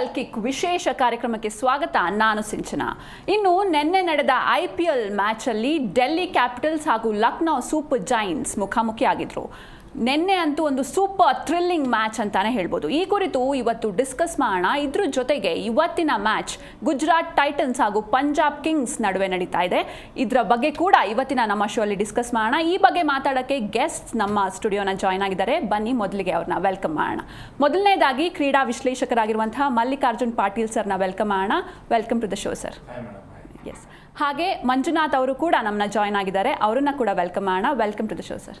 L kick ವಿಶೇಷ ಕಾರ್ಯಕ್ರಮಕ್ಕೆ ಸ್ವಾಗತ, ನಾನು ಸಿಂಚನ. ಇನ್ನು ನಿನ್ನೆ ನಡೆದ ಐ ಪಿ ಎಲ್ ಮ್ಯಾಚಲ್ಲಿ ಡೆಲ್ಲಿ ಕ್ಯಾಪಿಟಲ್ಸ್ ಹಾಗೂ ಲಕ್ನೋ ಸೂಪರ್ ಜೈನ್ಸ್ ಮುಖಾಮುಖಿಯಾಗಿದ್ರು. ನಿನ್ನೆ ಅಂತೂ ಒಂದು ಸೂಪರ್ ಥ್ರಿಲ್ಲಿಂಗ್ ಮ್ಯಾಚ್ ಅಂತಾನೆ ಹೇಳ್ಬೋದು. ಈ ಕುರಿತು ಇವತ್ತು ಡಿಸ್ಕಸ್ ಮಾಡೋಣ. ಇದ್ರ ಜೊತೆಗೆ ಇವತ್ತಿನ ಮ್ಯಾಚ್ ಗುಜರಾತ್ ಟೈಟನ್ಸ್ ಹಾಗೂ ಪಂಜಾಬ್ ಕಿಂಗ್ಸ್ ನಡುವೆ ನಡೀತಾ ಇದೆ. ಇದರ ಬಗ್ಗೆ ಕೂಡ ಇವತ್ತಿನ ನಮ್ಮ ಶೋ ಅಲ್ಲಿ ಡಿಸ್ಕಸ್ ಮಾಡೋಣ. ಈ ಬಗ್ಗೆ ಮಾತಾಡೋಕ್ಕೆ ಗೆಸ್ಟ್ ನಮ್ಮ ಸ್ಟುಡಿಯೋನ ಜಾಯ್ನ್ ಆಗಿದ್ದಾರೆ. ಬನ್ನಿ ಮೊದಲಿಗೆ ಅವ್ರನ್ನ ವೆಲ್ಕಮ್ ಮಾಡೋಣ. ಮೊದಲನೇದಾಗಿ ಕ್ರೀಡಾ ವಿಶ್ಲೇಷಕರಾಗಿರುವಂತಹ ಮಲ್ಲಿಕಾರ್ಜುನ್ ಪಾಟೀಲ್ ಸರ್ನ ವೆಲ್ಕಮ್ ಮಾಡೋಣ. Welcome to the show sir yes ಹಾಗೆ ಮಂಜುನಾಥ್ ಅವರು ಕೂಡ ನಮ್ಮನ್ನ ಜಾಯ್ನ್ ಆಗಿದ್ದಾರೆ. ಅವರನ್ನ ಕೂಡ ವೆಲ್ಕಮ್ ಮಾಡೋಣ. Welcome to the show sir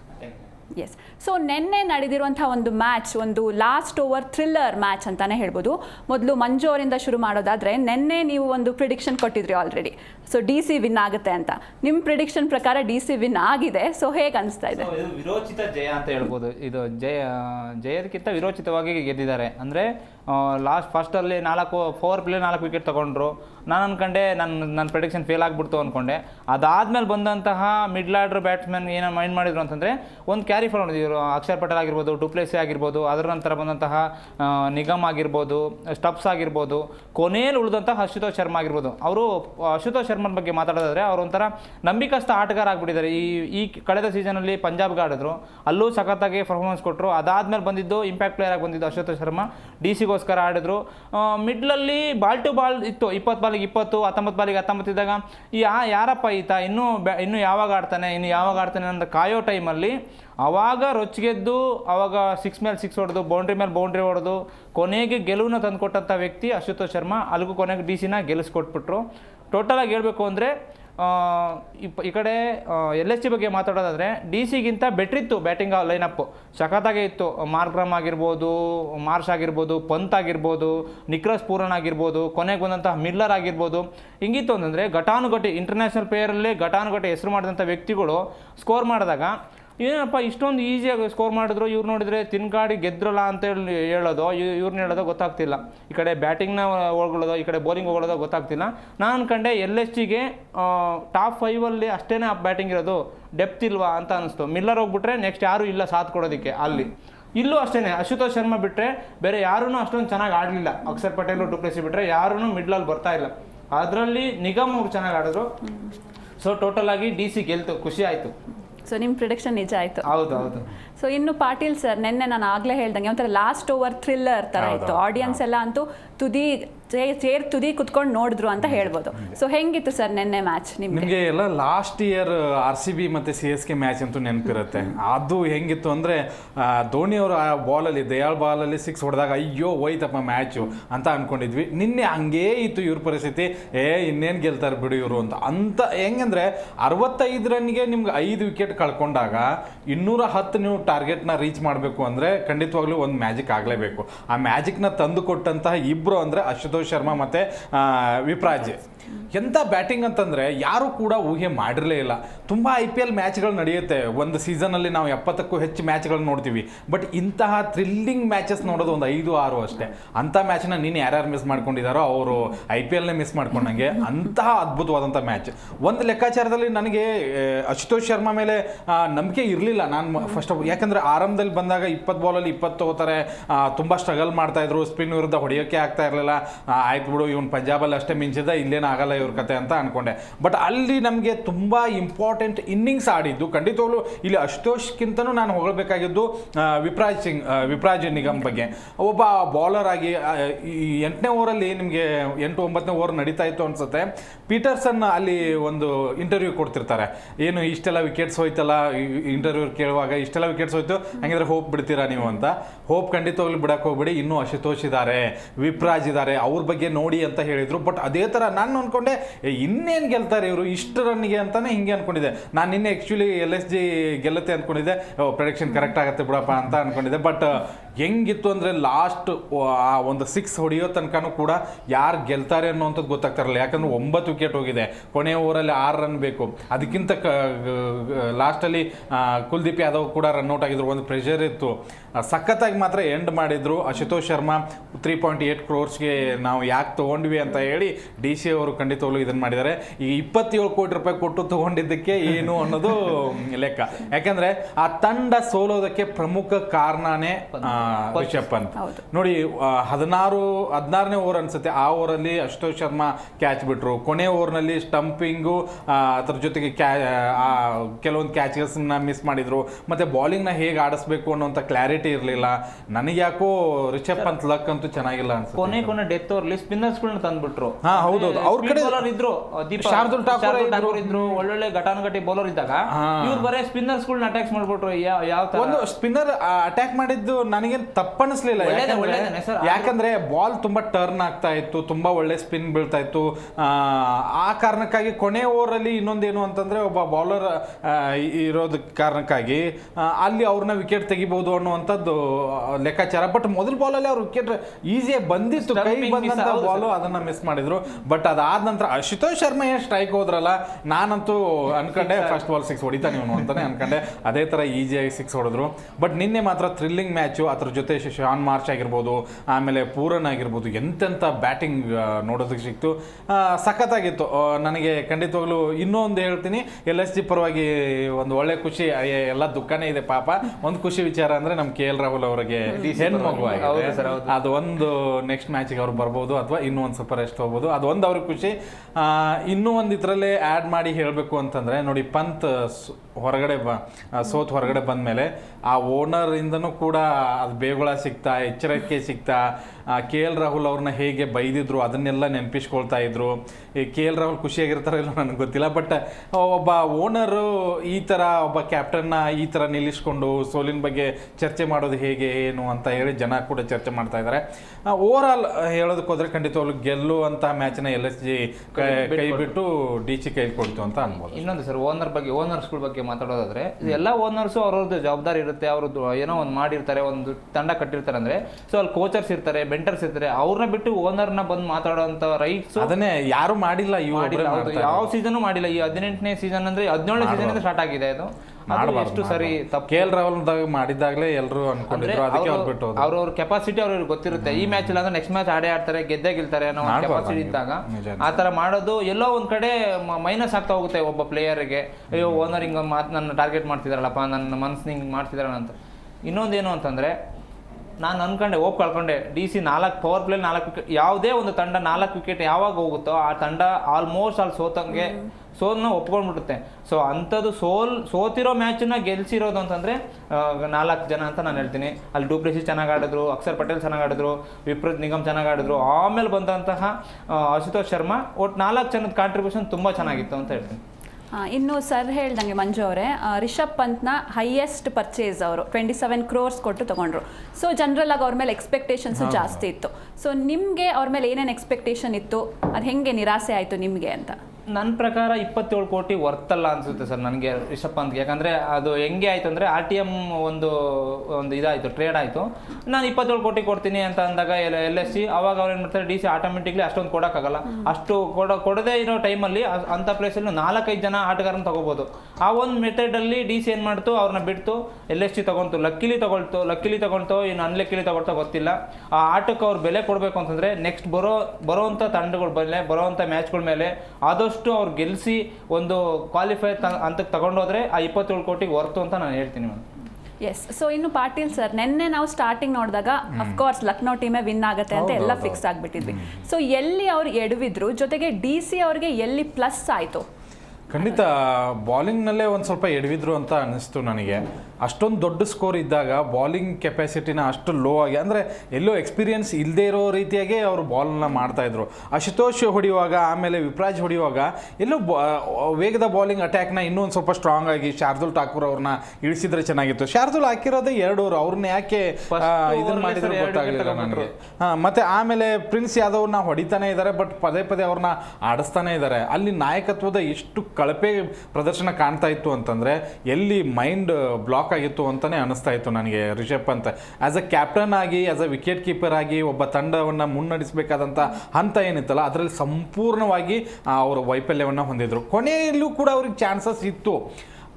yes so ನಿನ್ನೆ ನಡೆದಿರುವಂಥ ಒಂದು ಮ್ಯಾಚ್ ಒಂದು ಲಾಸ್ಟ್ ಓವರ್ ಥ್ರಿಲ್ಲರ್ ಮ್ಯಾಚ್ ಅಂತಾನೆ ಹೇಳ್ಬೋದು. ಮೊದಲು ಮಂಜು ಅವರಿಂದ ಶುರು ಮಾಡೋದಾದರೆ, ನಿನ್ನೆ ನೀವು ಒಂದು prediction ಕೊಟ್ಟಿದ್ರಿ already so D C win ಆಗುತ್ತೆ ಅಂತ. ನಿಮ್ಮ ಪ್ರಿಡಿಕ್ಷನ್ ಪ್ರಕಾರ ಡಿ ಸಿ ವಿನ್ ಆಗಿದೆ. ಸೊ ಹೇಗೆ ಅನಿಸ್ತಾ ಇದೆ? ವಿರೋಚಿತ ಜಯ ಅಂತ ಹೇಳ್ಬೋದು. ಇದು ಜಯ, ಜಯದಕ್ಕಿಂತ ವಿರೋಚಿತವಾಗಿ ಗೆದ್ದಿದ್ದಾರೆ. ಅಂದರೆ ಲಾಸ್ಟ್ ಫಸ್ಟಲ್ಲಿ ನಾಲ್ಕು ಫೋರ್ ಪ್ಲೇ ನಾಲ್ಕು ವಿಕೆಟ್ ತಗೊಂಡ್ರು. ನಾನು ಅನ್ಕೊಂಡೆ ನನ್ನ ನನ್ನ ಪ್ರಿಡಿಕ್ಷನ್ ಫೇಲ್ ಆಗಿಬಿಡ್ತು ಅಂದ್ಕೊಂಡೆ ಅದಾದ್ಮೇಲೆ ಬಂದಂತಹ ಮಿಡ್ಲ್ ಆರ್ಡ್ರ್ ಬ್ಯಾಟ್ಸ್ಮನ್ ಏನೋ ಮೈಂಡ್ ಮಾಡಿದ್ರು ಅಂತಂದರೆ, ಒಂದು ಕ್ಯಾರಿ ಫಾರ್ ಮಾಡಿದ್ರು. ಅಕ್ಷರ್ ಪಟೇಲ್ ಆಗಿರ್ಬೋದು ಡುಪ್ಲೇಸಿ ಆಗಿರ್ಬೋದು, ಅದರ ನಂತರ ಬಂದಂತಹ ನಿಗಮ್ ಆಗಿರ್ಬೋದು ಸ್ಟಪ್ಸ್ ಆಗಿರ್ಬೋದು ಕೊನೆಯಲ್ಲಿ ಉಳಿದಂತಹ ಅಶುತೋಷ್ ಶರ್ಮಾ ಆಗಿರ್ಬೋದು. ಅವರು ಅಶುತೋಷ್ ಶರ್ಮನ ಬಗ್ಗೆ ಮಾತಾಡೋದಾದ್ರೆ ಅವರು ಒಂಥರ ನಂಬಿಕಸ್ಥ ಆಟಗಾರ ಆಗಿಬಿಟ್ಟಿದ್ದಾರೆ. ಈ ಈ ಕಳೆದ ಸೀಸನಲ್ಲಿ ಪಂಜಾಬ್ಗೆ ಆಡಿದ್ರು. ಅಲ್ಲೂ ಸಖತ್ತಾಗಿ ಪರ್ಫಾರ್ಮೆನ್ಸ್ ಕೊಟ್ಟರು ಅದಾದ್ಮೇಲೆ ಬಂದಿದ್ದು ಇಂಪ್ಯಾಕ್ಟ್ ಪ್ಲೇಯರ್ ಆಗಿ ಬಂದಿದ್ದು ಅಶುತೋಷ್ ಶರ್ಮಾ. ಡಿ ಸಿಗೋಸ್ಕರ ಆಡಿದ್ರು. ಮಿಡ್ಲಲ್ಲಿ ಬಾಲ್ ಟು ಬಾಲ್ ಇತ್ತು. ಇಪ್ಪತ್ತು ಬಾಲಿಗೆ ಇಪ್ಪತ್ತು, ಹತ್ತೊಂಬತ್ತು ಬಾಲಿಗೆ ಹತ್ತೊಂಬತ್ತು ಇದ್ದಾಗ ಆ ಯಾರಪ್ಪ ಈತ ಇನ್ನೂ ಇನ್ನು ಯಾವಾಗ ಆಡ್ತಾನೆ, ಇನ್ನು ಯಾವಾಗ ಆಡ್ತಾನೆ ಅಂತ ಕಾಯೋ ಟೈಮಲ್ಲಿ ಅವಾಗ ರೊಚ್ಚಿಗೆದ್ದು ಅವಾಗ ಸಿಕ್ಸ್ ಮೇಲೆ ಸಿಕ್ಸ್ ಹೊಡೆದು ಬೌಂಡ್ರಿ ಮೇಲೆ ಬೌಂಡ್ರಿ ಹೊಡೆದು ಕೊನೆಗೆ ಗೆಲುವನ್ನ ತಂದುಕೊಟ್ಟಂಥ ವ್ಯಕ್ತಿ ಅಶುತೋಷ್ ಶರ್ಮಾ. ಅಲ್ಲಿಗೂ ಕೊನೆಗೆ ಡಿ ಸಿನ ಗೆಲ್ಲಿಸ್ಕೊಟ್ಬಿಟ್ರು ಟೋಟಲಾಗಿ ಹೇಳಬೇಕು ಅಂದರೆ ಈ ಕಡೆ ಎಲ್ ಎಸ್ ಸಿ ಬಗ್ಗೆ ಮಾತಾಡೋದಾದರೆ ಡಿ ಸಿಗಿಂತ ಬೆಟ್ರಿತ್ತು ಬ್ಯಾಟಿಂಗ್ ಲೈನಪ್ಪು ಸಖತ್ತಾಗೇ ಇತ್ತು. ಮಾರ್ಕ್ರಮ್ ಆಗಿರ್ಬೋದು ಮಾರ್ಷ್ ಆಗಿರ್ಬೋದು ಪಂತ್ ಆಗಿರ್ಬೋದು ನಿಕ್ರಸ್ ಪೂರನ್ ಆಗಿರ್ಬೋದು, ಕೊನೆಗೆ ಬಂದಂತಹ ಮಿಲ್ಲರ್ ಆಗಿರ್ಬೋದು. ಹಿಂಗಿತ್ತು ಅಂತಂದರೆ ಘಟಾನುಘಟಿ ಇಂಟರ್ನ್ಯಾಷನಲ್ ಪ್ಲೇಯರಲ್ಲೇ ಘಟಾನುಘಟಿ ಹೆಸರು ಮಾಡಿದಂಥ ವ್ಯಕ್ತಿಗಳು ಸ್ಕೋರ್ ಮಾಡಿದಾಗ ಏನಪ್ಪ ಇಷ್ಟೊಂದು ಈಸಿಯಾಗಿ ಸ್ಕೋರ್ ಮಾಡಿದ್ರು ಇವ್ರು ನೋಡಿದರೆ ತಿನ್ಕಾಡಿ ಗೆದ್ರಲ್ಲ ಅಂತ ಹೇಳಿ ಹೇಳೋದು ಇವ್- ಇವ್ರನ್ನ ಹೇಳೋದು ಗೊತ್ತಾಗ್ತಿಲ್ಲ. ಈ ಕಡೆ ಬ್ಯಾಟಿಂಗ್ನ ಹೊಗಳೋದು ಈ ಕಡೆ ಬೌಲಿಂಗ್ ಹೊಗಳೋದು ಗೊತ್ತಾಗ್ತಿಲ್ಲ. ನಾನು ಕಂಡೆ ಎಲ್ ಎಸ್ ಟಿಗೆ ಟಾಪ್ ಫೈವಲ್ಲಿ ಅಷ್ಟೇ ಬ್ಯಾಟಿಂಗ್ ಇರೋದು ಡೆಪ್ತ್ ಇಲ್ವಾ ಅಂತ ಅನಿಸ್ತು. ಮಿಲ್ಲರ್ ಹೋಗ್ಬಿಟ್ರೆ ನೆಕ್ಸ್ಟ್ ಯಾರೂ ಇಲ್ಲ ಸಾಥ್ ಕೊಡೋದಕ್ಕೆ ಅಲ್ಲಿ. ಇಲ್ಲೂ ಅಷ್ಟೇ ಅಶುತೋಷ್ ಶರ್ಮಾ ಬಿಟ್ಟರೆ ಬೇರೆ ಯಾರೂ ಅಷ್ಟೊಂದು ಚೆನ್ನಾಗಿ ಆಡಲಿಲ್ಲ. ಅಕ್ಷರ್ ಪಟೇಲು ಡುಪ್ಲೆಸಿ ಬಿಟ್ಟರೆ ಯಾರೂ ಮಿಡ್ಲಲ್ಲಿ ಬರ್ತಾ ಇಲ್ಲ. ಅದರಲ್ಲಿ ನಿಗಮ್ ಅವ್ರು ಚೆನ್ನಾಗಿ ಆಡಿದ್ರು. ಸೊ ಟೋಟಲ್ ಆಗಿ ಡಿ ಸಿ ಗೆಲ್ತು ಖುಷಿ ಆಯಿತು. ಸೊ ನಿಮ್ಮ ಪ್ರಿಡಿಕ್ಷನ್ ನಿಜ ಆಯ್ತು. ಹೌದು ಹೌದು. ಸೊ ಇನ್ನು ಪಾಟೀಲ್ ಸರ್ ನಿನ್ನೆ ನಾನು ಆಗಲೇ ಹೇಳ್ದಂಗೆ ಒಂಥರ ಲಾಸ್ಟ್ ಓವರ್ ಥ್ರಿಲ್ಲರ್ ಥರ ಇತ್ತು. ಆಡಿಯನ್ಸ್ ಎಲ್ಲ ಅಂತೂ ತುದಿ ಚೇ- ತುದಿ ಕುತ್ಕೊಂಡು ನೋಡಿದ್ರು ಅಂತ ಹೇಳ್ಬೋದು. ಸೊ ಹೆಂಗಿತ್ತು ಸರ್ ನಿನ್ನೆ ಮ್ಯಾಚ್ ನಿಮ್ಗೆ? ಎಲ್ಲ last year R C B ಮತ್ತು ಸಿ ಎಸ್ ಕೆ ಮ್ಯಾಚ್ ಅಂತೂ ನೆನಪಿರುತ್ತೆ. ಅದು ಹೆಂಗಿತ್ತು ಅಂದರೆ ಧೋನಿ ಅವರು ಆ ಬಾಲಲ್ಲಿ ದಯಾಳ್ ಬಾಲಲ್ಲಿ ಸಿಕ್ಸ್ ಹೊಡೆದಾಗ, ಅಯ್ಯೋ, ಹೋಯ್ತಪ್ಪ ಮ್ಯಾಚು ಅಂತ ಅನ್ಕೊಂಡಿದ್ವಿ. ನಿನ್ನೆ ಹಂಗೇ ಇತ್ತು ಇವ್ರ ಪರಿಸ್ಥಿತಿ. ಏ, ಇನ್ನೇನು ಗೆಲ್ತಾರೆ ಬಿಡು ಇವರು ಅಂತ. ಅಂತ ಹೆಂಗಂದ್ರೆ, ಅರವತ್ತೈದು ರನ್ಗೆ ನಿಮ್ಗೆ ಐದು ವಿಕೆಟ್ ಕಳ್ಕೊಂಡಾಗ, ಇನ್ನೂರ ಹತ್ತು ನೀವು ಟಾರ್ಗೆಟ್ನ ರೀಚ್ ಮಾಡಬೇಕು ಅಂದರೆ ಖಂಡಿತವಾಗ್ಲೂ ಒಂದು ಮ್ಯಾಜಿಕ್ ಆಗಲೇಬೇಕು. ಆ ಮ್ಯಾಜಿಕ್ನ ತಂದು ಕೊಟ್ಟಂತಹ ಇಬ್ಬರು ಅಂದರೆ ಅಶುತೋಷ್ ಶರ್ಮಾ ಮತ್ತು ವಿಪ್ರಾಜ್. ಎಂಥ ಬ್ಯಾಟಿಂಗ್ ಅಂತಂದರೆ ಯಾರು ಕೂಡ ಊಹೆ ಮಾಡಿರಲೇ ಇಲ್ಲ. ತುಂಬ ಐ ಪಿ ಎಲ್ ಮ್ಯಾಚ್ಗಳು ನಡೆಯುತ್ತೆ. ಒಂದು ಸೀಸನಲ್ಲಿ ನಾವು ಎಪ್ಪತ್ತಕ್ಕೂ ಹೆಚ್ಚು ಮ್ಯಾಚ್ಗಳು ನೋಡ್ತೀವಿ. ಬಟ್ ಇಂತಹ ಥ್ರಿಲ್ಲಿಂಗ್ ಮ್ಯಾಚಸ್ ನೋಡೋದು ಒಂದು ಐದು, ಆರು ಅಷ್ಟೇ. ಅಂಥ ಮ್ಯಾಚ್ನ ನೀನು ಯಾರ್ಯಾರು ಮಿಸ್ ಮಾಡ್ಕೊಂಡಿದ್ದಾರೋ ಅವರು ಐ ಪಿ ಎಲ್ನೇ ಮಿಸ್ ಮಾಡ್ಕೊಂಡಂಗೆ ಅಂತಹ ಅದ್ಭುತವಾದಂಥ ಮ್ಯಾಚ್. ಒಂದು ಲೆಕ್ಕಾಚಾರದಲ್ಲಿ ನನಗೆ ಅಶುತೋಷ್ ಶರ್ಮಾ ಮೇಲೆ ನಂಬಿಕೆ ಇರಲಿಲ್ಲ. ನಾನು ಫಸ್ಟ್ ಆಫ್ ಯಾಕಂದರೆ ಆರಂಭದಲ್ಲಿ ಬಂದಾಗ ಇಪ್ಪತ್ತು ಬಾಲಲ್ಲಿ ಇಪ್ಪತ್ತು ಹೋಗ್ತಾರೆ ತುಂಬ ಸ್ಟ್ರಗಲ್ ಮಾಡ್ತಾ ಇದ್ರು. ಸ್ಪಿನ್ ವಿರುದ್ಧ ಹೊಡೆಯೋಕ್ಕೆ ಆಗ್ತಾ ಇರಲಿಲ್ಲ. ಆಯ್ತು ಬಿಡು, ಇವನು ಪಂಜಾಬಲ್ಲಿ ಅಷ್ಟೇ ಮಿಂಚಿದ ಇಲ್ಲೇನು ಆಗಲ್ಲ ಇವ್ರ ಕತೆ ಅಂತ ಅನ್ಕೊಂಡೆ. ಬಟ್ ಅಲ್ಲಿ ನಮಗೆ ತುಂಬ ಇಂಪಾರ್ಟೆಂಟ್ ಇನ್ನಿಂಗ್ಸ್ ಆಡಿದ್ದು. ಖಂಡಿತವಾಗ್ಲೂ ಇಲ್ಲಿ ಅಶುತೋಷ್ಗಿಂತನೂ ನಾನು ಹೊಗಳಬೇಕಾಗಿದ್ದು ವಿಪ್ರಾಜ್ ಸಿಂಗ್ ವಿಪ್ರಾಜ್ ನಿಗಮ್ ಬಗ್ಗೆ. ಒಬ್ಬ ಬೌಲರ್ ಆಗಿ ಈ ಎಂಟನೇ ಓವರಲ್ಲಿ ನಿಮಗೆ ಎಂಟು ಒಂಬತ್ತನೇ ಓವರ್ ನಡೀತಾ ಇತ್ತು ಅನ್ಸುತ್ತೆ. ಪೀಟರ್ಸನ್ ಅಲ್ಲಿ ಒಂದು ಇಂಟರ್ವ್ಯೂ ಕೊಡ್ತಿರ್ತಾರೆ. ಏನು, ಇಷ್ಟೆಲ್ಲ ವಿಕೆಟ್ಸ್ ಹೋಯ್ತಲ್ಲ? ಇಂಟರ್ವ್ಯೂ ಕೇಳುವಾಗ ಇಷ್ಟೆಲ್ಲ ವಿಕೆಟ್ಸ್ ಹೋಯ್ತು? ಹಂಗಿದ್ರೆ ಹೋಪ್ ಬಿಡ್ತೀರಾ ನೀವು ಅಂತ? ಹೋಪ್ ಖಂಡಿತವಾಗ್ಲೂ ಬಿಡಕ್ಕೆ ಹೋಗ್ಬಿಡಿ. ಇನ್ನೂ ಅಶುತೋಷ್ ಇದ್ದಾರೆ ವಿಪ್ರಾಜ್ ಇದ್ದಾರೆ ಅವ್ರ ಬಗ್ಗೆ ನೋಡಿ ಅಂತ ಹೇಳಿದ್ರು. ಬಟ್ ಅದೇ ಥರ ನಾನು ಅನ್ಕೊಂಡೆ ಏ, ಇನ್ನೇನು ಗೆಲ್ತಾರೆ ಇವರು? ಇಷ್ಟು ರನ್ನಿಗೆ ಅಂತಲೇ ಹಿಂಗೆ ಅಂದ್ಕೊಂಡಿದ್ದೆ ನಾನು ನಿನ್ನೆ ಆ್ಯಕ್ಚುಲಿ ಎಲ್ ಎಸ್ ಜಿ ಗೆಲ್ಲುತ್ತೆ ಅನ್ಕೊಂಡಿದ್ದೆ. ಪ್ರೊಡಕ್ಷನ್ ಕರೆಕ್ಟ್ ಆಗುತ್ತೆ ಬಿಡಪ್ಪ ಅಂತ ಅಂದ್ಕೊಂಡಿದ್ದೆ ಬಟ್ ಹೆಂಗಿತ್ತು ಅಂದರೆ ಲಾಸ್ಟ್ ಆ ಒಂದು ಸಿಕ್ಸ್ ಹೊಡೆಯೋ ತನಕನೂ ಕೂಡ ಯಾರು ಗೆಲ್ತಾರೆ ಅನ್ನೋವಂಥದ್ದು ಗೊತ್ತಾಗ್ತಾ ಇರಲಿಲ್ಲ ಯಾಕಂದ್ರೆ ಒಂಬತ್ತು ವಿಕೆಟ್ ಹೋಗಿದೆ. ಕೊನೆಯ ಓವರಲ್ಲಿ ಆರು ರನ್ ಬೇಕು. ಅದಕ್ಕಿಂತ ಕ ಲಾಸ್ಟಲ್ಲಿ ಕುಲ್ದೀಪ್ ಯಾದವ್ ಕೂಡ ರನ್ಔಟ್ ಆಗಿದ್ರು. ಒಂದು ಪ್ರೆಷರ್ ಇತ್ತು. ಸಖತ್ತಾಗಿ ಮಾತ್ರ ಎಂಡ್ ಮಾಡಿದ್ರು. Ashutosh Sharma three point eight ಕ್ರೋರ್ಸ್ಗೆ ನಾವು ಯಾಕೆ ತೊಗೊಂಡ್ವಿ ಅಂತ ಹೇಳಿ ಡಿ ಸಿ ಅವರು ಖಂಡಿತವಾಗ್ಲೂ ಇದನ್ನು ಮಾಡಿದ್ದಾರೆ. ಈಗ ಇಪ್ಪತ್ತೇಳು ಕೋಟಿ ರೂಪಾಯಿ ಕೊಟ್ಟು ತೊಗೊಂಡಿದ್ದಕ್ಕೆ ಏನು ಅನ್ನೋದು ಲೆಕ್ಕ. ಯಾಕಂದ್ರೆ ಆ ತಂಡ ಸೋಲೋದಕ್ಕೆ ಪ್ರಮುಖ ಕಾರಣನೇ ರಿಷಬ್ ಪಂತ್. ನೋಡಿ ಹದಿನಾರು ಹದಿನಾರನೇ ಓವರ್ ಅನ್ಸುತ್ತೆ. ಆ ಓವರಲ್ಲಿ ಅಷ್ಟೋ ಶರ್ಮಾ ಕ್ಯಾಚ್ ಬಿಟ್ರು. ಕೊನೆ ಓವರ್ನಲ್ಲಿ ಸ್ಟಂಪಿಂಗು ಅದ್ರ ಜೊತೆಗೆ ಕ್ಯಾ ಆ, ಕೆಲವೊಂದು ಕ್ಯಾಚಸ್ನ ಮಿಸ್ ಮಾಡಿದ್ರು. ಮತ್ತೆ ಬಾಲಿಂಗ್ನ ಹೇಗೆ ಆಡಿಸ್ಬೇಕು ಅನ್ನೋಂಥ ಕ್ಲಾರಿಟಿ ಇರಲಿಲ್ಲ. ನನಗೆ ಯಾಕೋ ರಿಷಬ್ ಪಂತ್ ಲಕ್ ಅಂತೂ ಚೆನ್ನಾಗಿಲ್ಲ ಅನ್ಸುತ್ತೆ ಕೊನೆ ಕೊನೆ ಡೆತ್ ಅವರ್ಲಿ ಸ್ಪಿನ್ನರ್ಸ್ ಗಳನ್ನ ತಂದ್ಬಿಟ್ರು. ಹಾ, ಹೌದೌದು. ಅವ್ರ ಕಡೆ- ಬೌಲರ್ ಇದ್ರು ದೀಪ ಶಾರ್ದುಲ್ ಠಾಕೂರ್. ಠಾಕೂರ್ ಇದ್ರು ಒಳ್ಳೊಳ್ಳೆ ಘಟಾನುಘಟಿ ಬೌಲರ್ ಇದ್ದಾಗ. ಇವ್ರು ಬರೇ ಸ್ಪಿನ್ನರ್ಸ್ಗಳನ್ನ ಅಟ್ಯಾಕ್ ಮಾಡ್ಬಿಟ್ರು ಯಾವ ತರ? ಒಂದು ಸ್ಪಿನ್ನರ್ ಅಟ್ಯಾಕ್ ಮಾಡಿದ್ದು ನನಗೇನು ತಪ್ಪನಿಸ್ಲಿಲ್ಲ ಯಾಕಂದ್ರೆ ಬಾಲ್ ತುಂಬಾ ಟರ್ನ್ ಆಗ್ತಾ ಇತ್ತು ತುಂಬಾ ಒಳ್ಳೆ ಸ್ಪಿನ್ ಬೀಳ್ತಾ ಇತ್ತು. ಆ, ಕಾರಣಕ್ಕಾಗಿ ಕೊನೆ ಓವರ್ ಅಲ್ಲಿ ಇನ್ನೊಂದೇನು ಅಂತಂದ್ರೆ ಒಬ್ಬ ಬೌಲರ್ ಇರೋದ್ ಕಾರಣಕ್ಕಾಗಿ ಅಲ್ಲಿ ಅವ್ರನ್ನ ವಿಕೆಟ್ ತೆಗಿಬಹುದು ಅನ್ನುವಂಥದ್ದು ಲೆಕ್ಕಾಚಾರ. ಬಟ್ ಮೊದಲ ಬಾಲಲ್ಲಿ ಅವ್ರು ವಿಕೆಟ್ ಈಸಿಯಾಗಿ ಬಂದಿತ್ತು ಕೈ ಬಂದಂತ ಬಾಲು ಅದನ್ನ ಮಿಸ್ ಮಾಡಿದ್ರು. ಬಟ್ ಅದಾದ ನಂತರ ಅಶುತೋಷ್ ಶರ್ಮಾ ಏನ್ ಸ್ಟ್ರೈಕ್ ಹೋದ್ರಲ್ಲ ನಾನಂತೂ ಅನ್ಕೊಂಡೆ ಫಸ್ಟ್ ಬಾಲ್ ಸಿಕ್ಸ್ ಹೊಡಿತಾನೆ ಇವನು ಅಂತಾನೆ ಅನ್ಕೊಂಡೆ. ಅದೇ ತರ ಈಸಿಯಾಗಿ ಸಿಕ್ಸ್ ಹೊಡೆದ್ರು. ಬಟ್ ನಿನ್ನೆ ಮಾತ್ರ ಥ್ರಿಲ್ಲಿಂಗ್ ಮ್ಯಾಚು ಅದ್ರ ಜೊತೆ ಶಾನ್ ಮಾರ್ಚ್ ಆಗಿರ್ಬೋದು ಆಮೇಲೆ ಪೂರನ್ ಆಗಿರ್ಬೋದು ಎಂತೆಂಥ ಬ್ಯಾಟಿಂಗ್ ನೋಡೋದಕ್ಕೆ ಸಿಕ್ತು. ಸಖತ್ತಾಗಿತ್ತು. ನನಗೆ ಖಂಡಿತವಾಗ್ಲೂ ಇನ್ನೊಂದು ಹೇಳ್ತೀನಿ. ಎಲ್ ಎಸ್ ಜಿ ಪರವಾಗಿ ಒಂದು ಒಳ್ಳೆ ಖುಷಿ ಎಲ್ಲ ದುಃಖನೇ ಇದೆ ಪಾಪ. ಒಂದು ಖುಷಿ ವಿಚಾರ ಅಂದ್ರೆ ನಮ್ಮ ಕೆ ಎಲ್ ರಾಹುಲ್ ಅವರಿಗೆ ಆಗಿದೆ. sir, ಅದು ಒಂದು ನೆಕ್ಸ್ಟ್ ಮ್ಯಾಚಿಗೆ ಅವ್ರು ಬರ್ಬೋದು ಅಥವಾ ಇನ್ನೂ ಒಂದು ಸ್ವಲ್ಪ ರೆಸ್ಟ್ ಹೋಗ್ಬೋದು ಅದು ಒಂದು ಅವ್ರಿಗೆ ಖುಷಿ. ಇನ್ನೂ ಒಂದು ಇದರಲ್ಲೇ ಆ್ಯಡ್ ಮಾಡಿ ಹೇಳಬೇಕು ಅಂತಂದರೆ, ನೋಡಿ ಪಂತ್ ಹೊರಗಡೆ ಬ ಸೋತ್ ಹೊರಗಡೆ ಬಂದಮೇಲೆ ಆ ಓನರ್ ಇಂದನೂ ಕೂಡ ಅದು ಬೇಗುಳ ಸಿಗ್ತಾ ಎಚ್ಚರಿಕೆ ಸಿಗ್ತಾ ಕೆ ಎಲ್ ರಾಹುಲ್ ಅವ್ರನ್ನ ಹೇಗೆ ಬೈದಿದ್ರು ಅದನ್ನೆಲ್ಲ ನೆನಪಿಸ್ಕೊಳ್ತಾ ಇದ್ರು. ಈ ಕೆ ಎಲ್ ರಾಹುಲ್ ಖುಷಿಯಾಗಿರ್ತಾರೋ ಇಲ್ಲೋ ನನಗೆ ಗೊತ್ತಿಲ್ಲ ಬಟ್ ಒಬ್ಬ ಓನರು ಈ ಥರ ಒಬ್ಬ ಕ್ಯಾಪ್ಟನ್ನ ಈ ಥರ ನಿಲ್ಲಿಸ್ಕೊಂಡು ಸೋಲಿನ ಬಗ್ಗೆ ಚರ್ಚೆ ಮಾಡೋದು ಹೇಗೆ ಏನು ಅಂತ ಹೇಳಿ ಜನ ಕೂಡ ಚರ್ಚೆ ಮಾಡ್ತಾ ಇದ್ದಾರೆ ಓವರ್ ಆಲ್ ಹೇಳೋದಕ್ಕೆ ಖಂಡಿತ ಖಂಡಿತವಾಗ್ಲು ಗೆಲ್ಲುವಂಥ ಮ್ಯಾಚ್ನ ಎಲ್ ಎಸ್ ಜಿ ಕೈ ಬಿಟ್ಟು ಡಿ ಸಿ ಕೈ ಕೊಡ್ತು ಅಂತ ಅನ್ಬೋದು. ಇನ್ನೊಂದು ಸರ್ ಓನರ್ ಬಗ್ಗೆ ಓನರ್ಸ್ಗಳ ಬಗ್ಗೆ ಮಾತಾಡೋದಾದ್ರೆ ಎಲ್ಲ ಓನರ್ಸು ಅವ್ರವ್ರದ್ದು ಜವಾಬ್ದಾರಿ ಇರುತ್ತೆ ಅವ್ರದ್ದು ಏನೋ ಒಂದು ಮಾಡಿರ್ತಾರೆ ಒಂದು ತಂಡ ಕಟ್ಟಿರ್ತಾರೆ ಅಂದ್ರೆ ಸೊ ಅಲ್ಲಿ ಕೋಚರ್ಸ್ ಇರ್ತಾರೆ ಬೆಂಟರ್ಸ್ ಇದ್ರೆ ಅವ್ರನ್ನ ಬಿಟ್ಟು ಓನರ್ನ ಬಂದು ಮಾತಾಡೋಂಥ ರೈಟ್ಸ್ ಅದನ್ನೇ ಯಾರು ಮಾಡಿಲ್ಲ. ಯಾವ ಸೀಸನ್ ಮಾಡಿಲ್ಲ. ಈ ಹದಿನೆಂಟನೇ ಸೀಸನ್ ಅಂದ್ರೆ ಹದಿನೇಳನೇ ಸೀಸನ್ ಸ್ಟಾರ್ಟ್ ಆಗಿದೆ ಇದು ಅದು ಎಷ್ಟು ಸರಿ ತಪ್ಪು. ಕೆ ಎಲ್ ರಾಹುಲ್ ಮಾಡಿದಾಗಲೇ ಎಲ್ಲರೂ ಅನ್ಕೊಂಡಿದ್ರು. ಅದಕ್ಕೆ ಅವ್ರು ಬಿಟ್ಟು ಅವ್ರವ್ರ ಕೆಪಾಸಿಟಿ ಅವ್ರಿಗೆ ಗೊತ್ತಿರುತ್ತೆ. ಈ ಮ್ಯಾಚ್ ಇಲ್ಲ ಅಂದ್ರೆ ನೆಕ್ಸ್ಟ್ ಮ್ಯಾಚ್ ಆಡೇ ಆಡ್ತಾರೆ ಗೆದ್ದೇ ಗೆಲ್ತಾರೆ ಅನ್ನೋ ಕೆಪಾಸಿಟಿ ಇದ್ದಾಗ. ಆ ತರ ಮಾಡೋದು ಎಲ್ಲೋ ಒಂದ್ ಕಡೆ ಮೈನಸ್ ಆಗ್ತಾ ಹೋಗುತ್ತೆ ಒಬ್ಬ ಪ್ಲೇಯರ್ಗೆ ಅಯ್ಯೋ ಓನರ್ ಹಿಂಗ ಮಾತ್ ನನ್ನ ಟಾರ್ಗೆಟ್ ಮಾಡ್ತಿದಾರಲ್ಲಪ್ಪ ನನ್ನ ಮನ್ಸ್ ಹಿಂಗ್ ಮಾಡ್ತಿದಾರ ಅಂತ. ಇನ್ನೊಂದೇನು ಅಂತಂದ್ರೆ ನಾನು ಅನ್ಕೊಂಡೆ ಹೋಪ್ ಕಳ್ಕೊಂಡೆ. ಡಿ ಸಿ ನಾಲ್ಕು ಪವರ್ ಪ್ಲೇ ನಾಲ್ಕು ವಿಕೆಟ್ ಯಾವುದೇ ಒಂದು ತಂಡ ನಾಲ್ಕು ವಿಕೆಟ್ ಯಾವಾಗ ಹೋಗುತ್ತೋ ಆ ತಂಡ ಆಲ್ಮೋಸ್ಟ್ ಅಲ್ಲಿ ಸೋತಂಗೆ ಸೋನ್ನ ಒಪ್ಕೊಂಡ್ಬಿಡುತ್ತೆ. ಸೊ ಅಂಥದ್ದು ಸೋಲ್ ಸೋತಿರೋ ಮ್ಯಾಚನ್ನ ಗೆಲ್ಸಿರೋದು ಅಂತಂದರೆ ನಾಲ್ಕು ಜನ ಅಂತ ನಾನು ಹೇಳ್ತೀನಿ. ಅಲ್ಲಿ ಡೂಪ್ಲೆಸಿ ಚೆನ್ನಾಗಿ ಆಡಿದ್ರು ಅಕ್ಷರ್ ಪಟೇಲ್ ಚೆನ್ನಾಗಿ ಆಡಿದ್ರು ವಿಪ್ರೀತ್ ನಿಗಮ್ ಚೆನ್ನಾಗಿ ಆಡಿದ್ರು ಆಮೇಲೆ ಬಂದಂತಹ ಅಶುತೋಷ್ ಶರ್ಮಾ ಒಟ್ಟು ನಾಲ್ಕು ಜನದ ಕಾಂಟ್ರಿಬ್ಯೂಷನ್ ತುಂಬ ಚೆನ್ನಾಗಿತ್ತು ಅಂತ ಹೇಳ್ತೀನಿ. ಇನ್ನು ಸರ್ ಹೇಳ್ದಂಗೆ ಮಂಜು ಅವರೇ ರಿಷಬ್ ಪಂತ್ನ ಹೈಯೆಸ್ಟ್ ಪರ್ಚೇಸ್ ಅವರು ಟ್ವೆಂಟಿ ಸೆವೆನ್ ಕ್ರೋರ್ಸ್ ಕೊಟ್ಟು ತಗೊಂಡ್ರು. ಸೊ ಜನರಲ್ ಆಗಿ ಅವ್ರ ಮೇಲೆ ಎಕ್ಸ್ಪೆಕ್ಟೇಷನ್ಸ್ ಜಾಸ್ತಿ ಇತ್ತು. ಸೊ ನಿಮಗೆ ಅವ್ರ ಮೇಲೆ ಏನೇನು ಎಕ್ಸ್ಪೆಕ್ಟೇಷನ್ ಇತ್ತು? ಅದು ಹೆಂಗೆ ನಿರಾಸೆ ಆಯಿತು ನಿಮಗೆ ಅಂತ? ನನ್ನ ಪ್ರಕಾರ ಇಪ್ಪತ್ತೇಳು ಕೋಟಿ ವರ್ತಲ್ಲ ಅನ್ಸುತ್ತೆ ಸರ್ ನನಗೆ ರಿಷಬ್ ಪಂತ್ಗೆ. ಯಾಕಂದರೆ ಅದು ಹೆಂಗೆ ಆಯ್ತು ಅಂದರೆ ಆರ್ ಟಿ ಎಂ ಒಂದು ಒಂದು ಇದಾಯಿತು ಟ್ರೇಡ್ ಆಯಿತು. ನಾನು ಇಪ್ಪತ್ತೇಳು ಕೋಟಿ ಕೊಡ್ತೀನಿ ಅಂತ ಅಂದಾಗ ಎಲ್ ಎಲ್ ಎಸ್ ಸಿ, ಅವಾಗ ಅವ್ರು ಏನು ಮಾಡ್ತಾರೆ, ಡಿ ಸಿ ಆಟೋಮೆಟಿಕ್ಲಿ ಅಷ್ಟೊಂದು ಕೊಡೋಕ್ಕಾಗಲ್ಲ. ಅಷ್ಟು ಕೊಡ, ಕೊಡದೇ ಇರೋ ಟೈಮಲ್ಲಿ ಅಂಥ ಪ್ಲೇಸಲ್ಲಿ ನಾಲ್ಕೈದು ಜನ ಆಟಗಾರನ ತಗೋಬೋದು. ಆ ಒಂದು ಮೆಥಡಲ್ಲಿ ಡಿ ಸಿ ಏನು ಮಾಡ್ತು ಅವ್ರನ್ನ ಬಿಡ್ತು. ಎಲ್ ಎಸ್ ಟಿ ತೊಗೊಳ್ತು ಲಕ್ಕಿಲಿ ತೊಗೊಳ್ತು ಲಕ್ಕಿಲಿ ತೊಗೊಳ್ತು ಇನ್ನು ಅನ್ಲಕ್ಕಿಲಿ ತಗೊಳ್ತಾ ಗೊತ್ತಿಲ್ಲ. ಆ ಆಟಕ್ಕೆ ಅವ್ರು ಬೆಲೆ ಕೊಡಬೇಕು ಅಂತಂದರೆ ನೆಕ್ಸ್ಟ್ ಬರೋ ಬರೋವಂಥ ತಂಡಗಳ ಮೇಲೆ ಬರೋವಂಥ ಮ್ಯಾಚ್ಗಳ ಮೇಲೆ ಆದಷ್ಟು ಅವ್ರು ಗೆಲ್ಲಿಸಿ ಒಂದು ಕ್ವಾಲಿಫೈ ಅಂತಕ್ಕೆ ತೊಗೊಂಡೋದ್ರೆ ಆ ಇಪ್ಪತ್ತೇಳು ಕೋಟಿಗೆ ಹೊರ್ತು ಅಂತ ನಾನು ಹೇಳ್ತೀನಿ ಮೇಡಮ್. ಎಸ್ ಸೊ ಇನ್ನು ಪಾಟೀಲ್ ಸರ್ ನಿನ್ನೆ ನಾವು ಸ್ಟಾರ್ಟಿಂಗ್ ನೋಡಿದಾಗ ಅಫ್ಕೋರ್ಸ್ ಲಕ್ನೋ ಟೀಮೇ ವಿನ್ ಆಗುತ್ತೆ ಅಂತ ಎಲ್ಲ ಫಿಕ್ಸ್ ಆಗಿಬಿಟ್ಟಿದ್ವಿ. ಸೊ ಎಲ್ಲಿ ಅವ್ರು ಎಡವಿದ್ರು ಜೊತೆಗೆ ಡಿ ಸಿ ಅವ್ರಿಗೆ ಎಲ್ಲಿ ಪ್ಲಸ್ ಆಯಿತು? ಖಂಡಿತ ಬಾಲಿಂಗ್ನಲ್ಲೇ ಒಂದು ಸ್ವಲ್ಪ ಎಡವಿದ್ರು ಅಂತ ಅನಿಸ್ತು ನನಗೆ. ಅಷ್ಟೊಂದು ದೊಡ್ಡ ಸ್ಕೋರ್ ಇದ್ದಾಗ ಬಾಲಿಂಗ್ ಕೆಪಾಸಿಟಿನ ಅಷ್ಟು ಲೋ ಆಗಿ ಅಂದರೆ ಎಲ್ಲೋ ಎಕ್ಸ್ಪೀರಿಯನ್ಸ್ ಇಲ್ಲದೇ ಇರೋ ರೀತಿಯಾಗೆ ಅವರು ಬಾಲ್ನ ಮಾಡ್ತಾಯಿದ್ರು ಅಶುತೋಷ್ ಹೊಡೆಯುವಾಗ ಆಮೇಲೆ ವಿಪ್ರಾಜ್ ಹೊಡೆಯುವಾಗ ಎಲ್ಲೋ ಬಾ- ವೇಗದ ಬಾಲಿಂಗ್ ಅಟ್ಯಾಕ್ನ ಇನ್ನೂ ಒಂದು ಸ್ವಲ್ಪ ಸ್ಟ್ರಾಂಗ್ ಆಗಿ ಶಾರ್ದುಲ್ ಠಾಕೂರ್ ಅವ್ರನ್ನ ಇಳಿಸಿದ್ರೆ ಚೆನ್ನಾಗಿತ್ತು. ಶಾರ್ದುಲ್ ಹಾಕಿರೋದೇ ಎರಡು ಅವರು. ಅವ್ರನ್ನ ಯಾಕೆ ಇದನ್ನು ಮಾಡಿದ್ರು ಗೊತ್ತಾಗಲಿಲ್ಲ ನನಗೆ. ಹಾ, ಮತ್ತೆ ಆಮೇಲೆ ಪ್ರಿನ್ಸ್ ಯಾದವ್ನ ಹೊಡಿತಾನೆ ಇದ್ದಾರೆ ಬಟ್ ಪದೇ ಪದೇ ಅವ್ರನ್ನ ಆಡಿಸ್ತಾನೆ ಇದ್ದಾರೆ ಅಲ್ಲಿ ನಾಯಕತ್ವದ ಎಷ್ಟು ಕಳಪೆ ಪ್ರದರ್ಶನ ಕಾಣ್ತಾ ಇತ್ತು ಅಂತಂದರೆ ಎಲ್ಲಿ ಮೈಂಡ್ ಬ್ಲಾಕ್ ಆಗಿತ್ತು ಅಂತಲೇ ಅನಿಸ್ತಾ ಇತ್ತು ನನಗೆ ರಿಷಬ್ ಅಂತ ಆ್ಯಸ್ ಅ ಕ್ಯಾಪ್ಟನ್ ಆಗಿ ಆ್ಯಸ್ ಅ ವಿಕೆಟ್ ಕೀಪರ್ ಆಗಿ, ಒಬ್ಬ ತಂಡವನ್ನು ಮುನ್ನಡೆಸಬೇಕಾದಂಥ ಹಂತ ಏನಿತ್ತಲ್ಲ, ಅದರಲ್ಲಿ ಸಂಪೂರ್ಣವಾಗಿ ಅವರು ವೈಫಲ್ಯವನ್ನು ಹೊಂದಿದ್ರು. ಕೊನೆಯಲ್ಲೂ ಕೂಡ ಅವ್ರಿಗೆ ಚಾನ್ಸಸ್ ಇತ್ತು.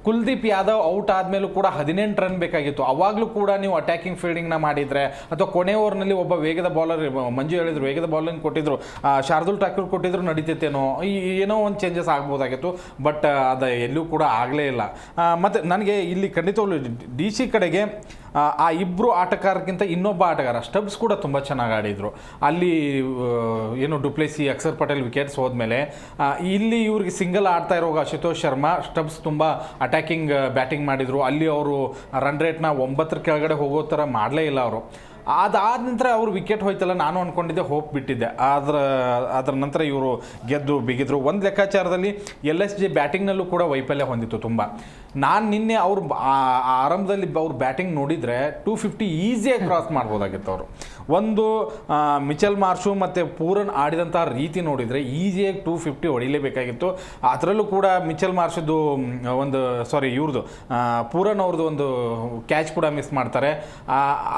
ಕುಲ್ದೀಪ್ ಯಾದವ್ ಔಟ್ ಆದ್ಮೇಲೂ ಕೂಡ ಹದಿನೆಂಟು ರನ್ ಬೇಕಾಗಿತ್ತು. ಅವಾಗಲೂ ಕೂಡ ನೀವು ಅಟ್ಯಾಕಿಂಗ್ ಫೀಲ್ಡಿಂಗ್ನ ಮಾಡಿದ್ರೆ, ಅಥವಾ ಕೊನೆ ಓವರ್ನಲ್ಲಿ ಒಬ್ಬ ವೇಗದ ಬಾಲರ್ ಮಂಜು ಹೇಳಿದ್ರು, ವೇಗದ ಬಾಲಿಂಗ್ ಕೊಟ್ಟಿದ್ರು ಶಾರ್ದುಲ್ ಠಾಕೂರ್ ಕೊಟ್ಟಿದ್ರು ನಡೀತೈತೇನೋ ಏನೋ ಒಂದು ಚೇಂಜಸ್ ಆಗ್ಬೋದಾಗಿತ್ತು ಬಟ್ ಅದು ಎಲ್ಲೂ ಕೂಡ ಆಗಲೇ ಇಲ್ಲ. ಮತ್ತೆ ನನಗೆ ಇಲ್ಲಿ ಖಂಡಿತವಾಗ್ಲೂ ಡಿ ಸಿ ಕಡೆಗೆ ಆ, ಇಬ್ಬರು ಆಟಗಾರಕ್ಕಿಂತ ಇನ್ನೊಬ್ಬ ಆಟಗಾರ. ಸ್ಟಬ್ಸ್ ಕೂಡ ತುಂಬ ಚೆನ್ನಾಗಿ ಆಡಿದರು. ಅಲ್ಲಿ ಏನು ಡುಪ್ಲೇಸಿ ಅಕ್ಷರ್ ಪಟೇಲ್ ವಿಕೆಟ್ಸ್ ಹೋದ್ಮೇಲೆ ಇಲ್ಲಿ ಇವ್ರಿಗೆ ಸಿಂಗಲ್ ಆಡ್ತಾ ಇರೋ ಅಶುತೋಷ್ ಶರ್ಮಾ ಸ್ಟಬ್ಸ್ ತುಂಬ ಅಟ್ಯಾಕಿಂಗ್ ಬ್ಯಾಟಿಂಗ್ ಮಾಡಿದರು. ಅಲ್ಲಿ ಅವರು ರನ್ ರೇಟ್ನ ಒಂಬತ್ತರ ಕೆಳಗಡೆ ಹೋಗೋ ಥರ ಮಾಡಲೇ ಇಲ್ಲ ಅವರು. ಅದಾದ ನಂತರ ಅವರು ವಿಕೆಟ್ ಹೋಯ್ತಲ್ಲ, ನಾನು ಅಂದ್ಕೊಂಡಿದ್ದೆ ಹೋಪ್ ಬಿಟ್ಟಿದ್ದೆ. ಆದ್ರ, ಅದರ ನಂತರ ಇವರು ಗೆದ್ದು ಬಿಗಿದ್ರು. ಒಂದು ಲೆಕ್ಕಾಚಾರದಲ್ಲಿ ಎಲ್ ಎಸ್ ಜಿ ಬ್ಯಾಟಿಂಗ್ನಲ್ಲೂ ಕೂಡ ವೈಫಲ್ಯ ಹೊಂದಿತ್ತು ತುಂಬ. ನಾನು ನಿನ್ನೆ ಅವ್ರು ಆರಂಭದಲ್ಲಿ ಅವ್ರ ಬ್ಯಾಟಿಂಗ್ ನೋಡಿದರೆ ಟೂ ಫಿಫ್ಟಿ ಈಸಿಯಾಗಿ ಕ್ರಾಸ್ ಮಾಡ್ಬೋದಾಗಿತ್ತು ಅವರು. ಒಂದು ಮಿಚಲ್ ಮಾರ್ಷು ಮತ್ತು ಪೂರನ್ ಆಡಿದಂಥ ರೀತಿ ನೋಡಿದರೆ ಈಸಿಯಾಗಿ ಟೂ ಫಿಫ್ಟಿ ಹೊಡಿಲೇಬೇಕಾಗಿತ್ತು. ಅದರಲ್ಲೂ ಕೂಡ ಮಿಚೆಲ್ ಮಾರ್ಷದ್ದು ಒಂದು ಸಾರಿ ಇವ್ರದ್ದು ಪೂರನ್ ಅವ್ರದ್ದು ಒಂದು ಕ್ಯಾಚ್ ಕೂಡ ಮಿಸ್ ಮಾಡ್ತಾರೆ.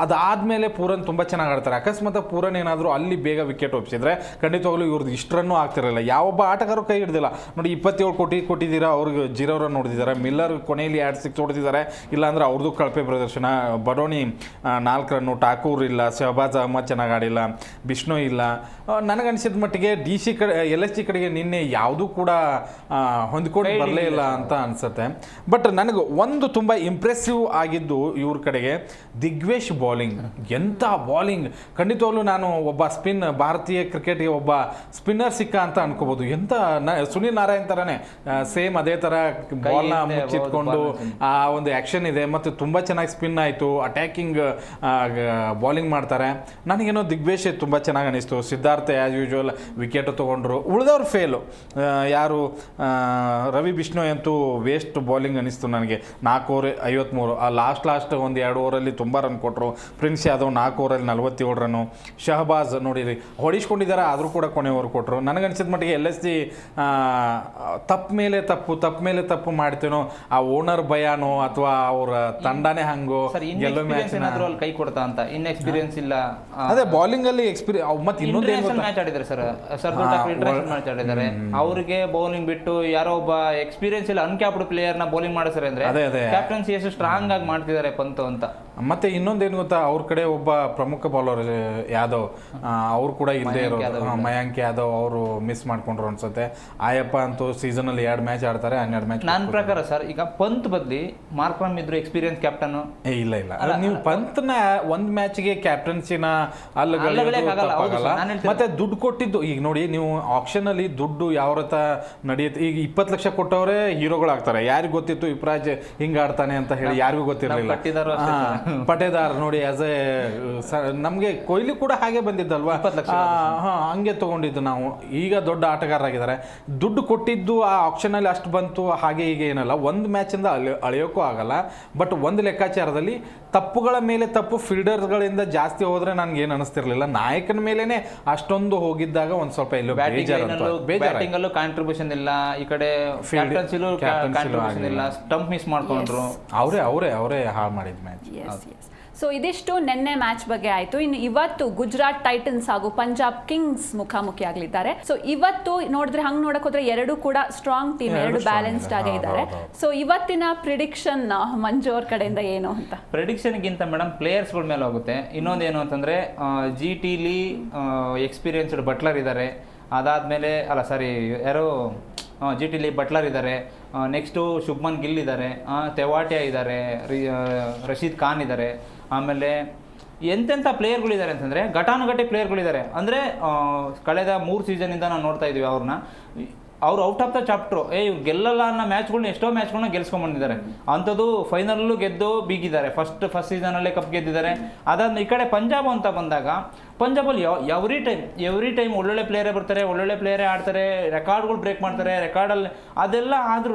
ಅದಾದಮೇಲೆ ಅದಾದ್ಮೇಲೆ ಪೂರನ್ ತುಂಬ ಚೆನ್ನಾಗಿ ಆಡ್ತಾರೆ. ಅಕಸ್ಮಾತ್ ಪೂರನ್ ಏನಾದರೂ ಅಲ್ಲಿ ಬೇಗ ವಿಕೆಟ್ ಒಪ್ಪಿಸಿದ್ರೆ ಖಂಡಿತವಾಗ್ಲೂ ಇವ್ರದ್ದು ಇಷ್ಟರನ್ನೂ ಆಗ್ತಿರಲಿಲ್ಲ ಯಾವೊಬ್ಬ ಆಟಗಾರರು ಕೈ ಹಿಡ್ದಿಲ್ಲ. ನೋಡಿ, ಇಪ್ಪತ್ತೇಳು ಕೋಟಿ ಕೊಟ್ಟಿದ್ದೀರಾ, ಅವ್ರಿಗೆ ಜೀರೋ ರನ್ ನೋಡಿದ್ದಾರೆ ಮಿಲ್ಲರ್ ಕೊನೆಯಲ್ಲಿ ಎರಡು ಸಿಕ್ಸ್ ಹೊಡೆದಿದ್ದಾರೆ ಇಲ್ಲಾಂದ್ರೆ ಅವ್ರದ್ದು ಕಳಪೆ ಪ್ರದರ್ಶನ. ಬಡೋಣಿ ನಾಲ್ಕು ರನ್ನು ಠಾಕೂರ್ ಇಲ್ಲ, ಶಹಬಾಜ್ ಅಹಮದ್ ಚೆನ್ನಾಗಿ ಆಡಿಲ್ಲ ಬಿಷ್ಣು ಇಲ್ಲ. ನನಗನ್ಸಿದ ಮಟ್ಟಿಗೆ ಡಿ ಸಿ ಕಡೆ ಎಲ್ ಎಸ್ ಸಿ ಕಡೆಗೆ ನಿನ್ನೆ ಯಾವುದೂ ಕೂಡ ಹೊಂದ್ಕೊಂಡು ಬರಲೇ ಇಲ್ಲ ಅಂತ ಅನ್ಸುತ್ತೆ. ಬಟ್ ನನಗೆ ಒಂದು ತುಂಬ ಇಂಪ್ರೆಸಿವ್ ಆಗಿದ್ದು ಇವ್ರ ಕಡೆಗೆ ದಿಗ್ವೇಶ್ ಬೌಲಿಂಗ್ ಎಂಥ ಬೌಲಿಂಗ್ ಖಂಡಿತವಾಗ್ಲೂ ನಾನು ಒಬ್ಬ ಸ್ಪಿನ್ ಭಾರತೀಯ ಕ್ರಿಕೆಟ್ಗೆ ಒಬ್ಬ ಸ್ಪಿನ್ನರ್ ಸಿಕ್ಕ ಅಂತ ಅನ್ಕೋಬೋದು. ಎಂಥ ನ- ಸುನಿಲ್ ನಾರಾಯಣ್ ಥರನೇ ಸೇಮ್ ಅದೇ ಥರ ಬಾಲ್ನ ನ ಮುಚ್ಚಿಟ್ಕೊಂಡು ಆ ಒಂದು ಆ್ಯಕ್ಷನ್ ಇದೆ. ಮತ್ತು ತುಂಬ ಚೆನ್ನಾಗಿ ಸ್ಪಿನ್ ಆಯಿತು. ಅಟ್ಯಾಕಿಂಗ್ ಬೌಲಿಂಗ್ ಮಾಡ್ತಾರೆ. ನನಗೇನೋ ದಿಗ್ವೇಶ್ ತುಂಬ ಚೆನ್ನಾಗಿ ಅನಿಸ್ತು. ಸಿದ್ಧಾರ್ಥ ಆ್ಯಸ್ ಯೂಶುವಲ್ ವಿಕೆಟ್ ತೊಗೊಂಡ್ರು. ಉಳಿದವ್ರು ಫೇಲು ಯಾರು ರವಿ ಬಿಷ್ಣು ಅಂತೂ ವೇಸ್ಟ್ ಬೌಲಿಂಗ್ ಅನಿಸ್ತು ನನಗೆ. ನಾಲ್ಕು ಓವರ್ ಐವತ್ತ್ಮೂರು ಆ ಲಾಸ್ಟ್ ಲಾಸ್ಟ್ ಒಂದು ಎರಡು ಓವರಲ್ಲಿ ತುಂಬ ರನ್ ಕೊಟ್ಟರು ಪ್ರಿನ್ಸ್ ಯಾದವ್ ನಾಲ್ಕು ಓವರಲ್ಲಿ ನಲ್ವತ್ತೇಳು ರನ್ನು ಶಹಬಾಜ್ ನೋಡಿರಿ ಹೊಡಿಸ್ಕೊಂಡಿದ್ದಾರೆ ಆದರೂ ಕೂಡ ಕೊನೆ ಓವರ್ ಕೊಟ್ಟರು ನನಗನ್ಸಿದ ಮಟ್ಟಿಗೆ ಎಲ್ ಎಸ್ ಜಿ ತಪ್ಪು ಮೇಲೆ ತಪ್ಪು ತಪ್ಪು ಮೇಲೆ ತಪ್ಪು ಮಾಡ್ತೇನೋ ಆ ಓನರ್ ಭಯನೋ ಅಥವಾ ಅವರ ತಂಡನೇ ಹಂಗೋ ಮ್ಯಾಚ್ ಏನಾದ್ರು ಅಲ್ಲಿ ಕೈ ಕೊಡ್ತಾ ಅಂತ. ಇನ್ ಎಕ್ಸ್ಪೀರಿಯನ್ಸ್ ಇಲ್ಲ. ಅದೇ ಬೌಲಿಂಗ್ ಅಲ್ಲಿ ಎಕ್ಸ್ಪೀರಿಯನ್ಸ್ ಮತ್ತೆ ಇನ್ನೊಂದು ಮ್ಯಾಚ್ ಆಡಿದ್ದಾರೆ ಸರ್. ಠಾಕೂರ್ ಇಂಟರ್ನ್ಯಾಷನಲ್ ಮ್ಯಾಚ್ ಆಡಿದ್ದಾರೆ. ಅವ್ರಿಗೆ ಬೌಲಿಂಗ್ ಬಿಟ್ಟು ಯಾರೋ ಒಬ್ಬ ಎಕ್ಸ್ಪೀರಿಯನ್ಸ್ ಇಲ್ಲ ಅನ್ಕ್ಯಾಪ್ಡ್ ಪ್ಲೇಯರ್ನ ಬೌಲಿಂಗ್ ಮಾಡಿಸ್ತಾರೆ ಅಂದ್ರೆ ಅದೇ, ಅದೇ. ಕ್ಯಾಪ್ಟನ್ಸಿ ಎಷ್ಟು ಸ್ಟ್ರಾಂಗ್ ಆಗಿ ಮಾಡ್ತಿದ್ದಾರೆ ಪಂತು ಅಂತ. ಮತ್ತೆ ಇನ್ನೊಂದೇನು ಗೊತ್ತಾ ಅವ್ರ ಕಡೆ ಒಬ್ಬ ಪ್ರಮುಖ ಬೌಲರ್ ಯಾದವ್ ಅವ್ರು ಕೂಡ ಇಲ್ಲದೆ ಇರೋದು. ಮಯಾಂಕ್ ಯಾದವ್ ಅವರು ಮಿಸ್ ಮಾಡ್ಕೊಂಡ್ರು ಅನ್ಸುತ್ತೆ. ಆಯಪ್ಪ ಅಂತೂ ಸೀಸನ್ ಅಲ್ಲಿ ಎರಡು ಮ್ಯಾಚ್ ಆಡ್ತಾರೆ ಹನ್ನೆರಡು ಮ್ಯಾಚ್ ನನ್ನ ಪ್ರಕಾರ ಸರ್ ಈಗ ಪಂತ್ ಬದಲಿ ಮಾರ್ಕ್ರಮ್ ಇದ್ರು ಎಕ್ಸ್ಪೀರಿಯನ್ಸ್ ಕ್ಯಾಪ್ಟನ್ ಏ ಇಲ್ಲ ಇಲ್ಲ. ನೀವು ಪಂತ್ನ ಒಂದ್ ಮ್ಯಾಚ್ಗೆ ಕ್ಯಾಪ್ಟನ್ಸಿನ ಅಲ್ಲಿ ಆಗಲ್ಲ, ಮತ್ತೆ ದುಡ್ಡು ಕೊಟ್ಟಿದ್ದು ಈಗ ನೋಡಿ ನೀವು ಆಪ್ಷನ್ ಅಲ್ಲಿ ದುಡ್ಡು ಯಾವ ರಥ ನಡೆಯುತ್ತೆ ಈಗ ಇಪ್ಪತ್ತು ಲಕ್ಷ ಕೊಟ್ಟವರೇ ಹೀರೋಗಳು ಆಗ್ತಾರೆ ಯಾರಿಗೂ ಗೊತ್ತಿತ್ತು ಇಪ್ರಾಜ್ ಹಿಂಗ ಆಡ್ತಾನೆ ಅಂತ ಹೇಳಿ ಯಾರಿಗೂ ಗೊತ್ತಿರಲಿಲ್ಲ. ಪಟೇದಾರ್ ನೋಡಿ ಆಸ್ ಎ ನಮಗೆ ಕೊಹ್ಲಿ ಕೂಡ ಹಾಗೆ ಬಂದಿದ್ದಲ್ವಾ? ಇಪ್ಪತ್ತು ಲಕ್ಷ ಆ, ಹಾ ಹಂಗೆ ತಗೊಂಡಿದ್ದು ನಾವು. ಈಗ ದೊಡ್ಡ ಆಟಗಾರರಾಗಿದ್ದಾರೆ. ದುಡ್ಡು ಕೊಟ್ಟಿದ್ದು ಆ ಆಪ್ಷನಲ್ಲಿ ಅಷ್ಟು ಬಂತು ಹಾಗೆ ಈಗ ಏನಲ್ಲ. ಒಂದು ಮ್ಯಾಚಿಂದ ಅಳಿ ಅಳೆಯೋಕ್ಕೂ ಆಗಲ್ಲ. ಬಟ್ ಒಂದು ಲೆಕ್ಕಾಚಾರದಲ್ಲಿ ತಪ್ಪುಗಳ ಮೇಲೆ ತಪ್ಪು ಫೀಲ್ಡರ್ಗಳಿಂದ ಜಾಸ್ತಿ ಹೋದ್ರೆ ನನಗೆ ಏನು ಅನಿಸ್ತಿರ್ಲಿಲ್ಲ. ನಾಯಕನ ಮೇಲೇನೆ ಅಷ್ಟೊಂದು ಹೋಗಿದ್ದಾಗ ಒಂದು ಸ್ವಲ್ಪ ಎಲ್ಲೋ ಬ್ಯಾಟಿಂಗಲ್ಲೂ ಕಾಂಟ್ರಿಬ್ಯೂಷನ್ ಇಲ್ಲ. ಈ ಕಡೆ ಇಲ್ಲ. ಸ್ಟಂಪ್ ಮಿಸ್ ಮಾಡ್ಕೊಂಡ್ರು. ಅವರೇ ಅವರೇ ಅವರೇ ಹಾಳು ಮಾಡಿದ ಮ್ಯಾಚ್ ಎಸ್ ಸೊ ಇದಿಷ್ಟು ನಿನ್ನೆ ಮ್ಯಾಚ್ ಬಗ್ಗೆ ಆಯ್ತು. ಇನ್ನು ಇವತ್ತು ಗುಜರಾತ್ ಟೈಟನ್ಸ್ ಹಾಗೂ ಪಂಜಾಬ್ ಕಿಂಗ್ಸ್ ಮುಖಾಮುಖಿ ಆಗಲಿದ್ದಾರೆ. ಸೊ ಇವತ್ತು ನೋಡಿದ್ರೆ ಹಂಗೆ ನೋಡಕ್ ಹೋದ್ರೆ ಎರಡು ಕೂಡ ಸ್ಟ್ರಾಂಗ್ ಟೀಮ್ ಎರಡು ಬ್ಯಾಲೆನ್ಸ್ಡ್ ಆಗಿ ಇದ್ದಾರೆ. ಸೊ ಇವತ್ತಿನ ಪ್ರಿಡಿಕ್ಷನ್ ಮಂಜು ಅವ್ರ ಕಡೆಯಿಂದ ಏನು ಅಂತ? ಪ್ರಿಡಿಕ್ಷನ್ಗಿಂತ ಮೇಡಮ್ ಪ್ಲೇಯರ್ಸ್ಗಳ ಮೇಲೆ ಹೋಗುತ್ತೆ. ಇನ್ನೊಂದು ಏನು ಅಂತಂದ್ರೆ ಜಿ ಟಿಲಿ ಎಕ್ಸ್ಪೀರಿಯನ್ಸ್ಡ್ ಬಟ್ಲರ್ ಇದ್ದಾರೆ. ಅದಾದಮೇಲೆ ಅಲ್ಲ ಸಾರಿ ಯಾರೋ ಜಿ ಟಿಲಿ ಬಟ್ಲರ್ ಇದ್ದಾರೆ. ನೆಕ್ಸ್ಟು ಶುಭ್ಮನ್ ಗಿಲ್ ಇದ್ದಾರೆ ತೆವಾಟಿಯಾ ಇದ್ದಾರೆ ರಶೀದ್ ಖಾನ್ ಇದ್ದಾರೆ ಆಮೇಲೆ ಎಂತೆಂಥ ಪ್ಲೇಯರ್ಗಳಿದ್ದಾರೆ ಅಂತಂದರೆ ಘಟಾನುಘಟಿ ಪ್ಲೇಯರ್ಗಳಿದ್ದಾರೆ ಅಂದರೆ ಕಳೆದ ಮೂರು ಸೀಸನಿಂದ ನಾವು ನೋಡ್ತಾ ಇದ್ದೀವಿ ಅವ್ರನ್ನ. ಅವ್ರು ಔಟ್ ಆಫ್ ದ ಚಾಪ್ಟ್ರು ಏ, ಇವ್ರು ಗೆಲ್ಲಲ್ಲ ಅನ್ನೋ ಮ್ಯಾಚ್ಗಳನ್ನ ಎಷ್ಟೋ ಮ್ಯಾಚ್ಗಳನ್ನ ಗೆಲ್ಸ್ಕೊಂಡ್ಬಂದಿದ್ದಾರೆ. ಅಂಥದ್ದು ಫೈನಲ್ಲೂ ಗೆದ್ದು ಬೀಗಿದ್ದಾರೆ. ಫಸ್ಟ್ ಫಸ್ಟ್ ಸೀಸನಲ್ಲೇ ಕಪ್ ಗೆದ್ದಿದ್ದಾರೆ. ಅದಾದ ಈ ಕಡೆ ಪಂಜಾಬ್ ಅಂತ ಬಂದಾಗ, ಪಂಜಾಬಲ್ಲಿ ಯಾವ ಎವ್ರಿ ಟೈಮ್ ಎವ್ರಿ ಟೈಮ್ ಒಳ್ಳೊಳ್ಳೆ ಪ್ಲೇಯರೇ ಬರ್ತಾರೆ, ಒಳ್ಳೊಳ್ಳೆ ಪ್ಲೇಯರೇ ಆಡ್ತಾರೆ ರೆಕಾರ್ಡ್ಗಳು ಬ್ರೇಕ್ ಮಾಡ್ತಾರೆ ರೆಕಾರ್ಡಲ್ಲಿ ಅದೆಲ್ಲ ಆದ್ರೂ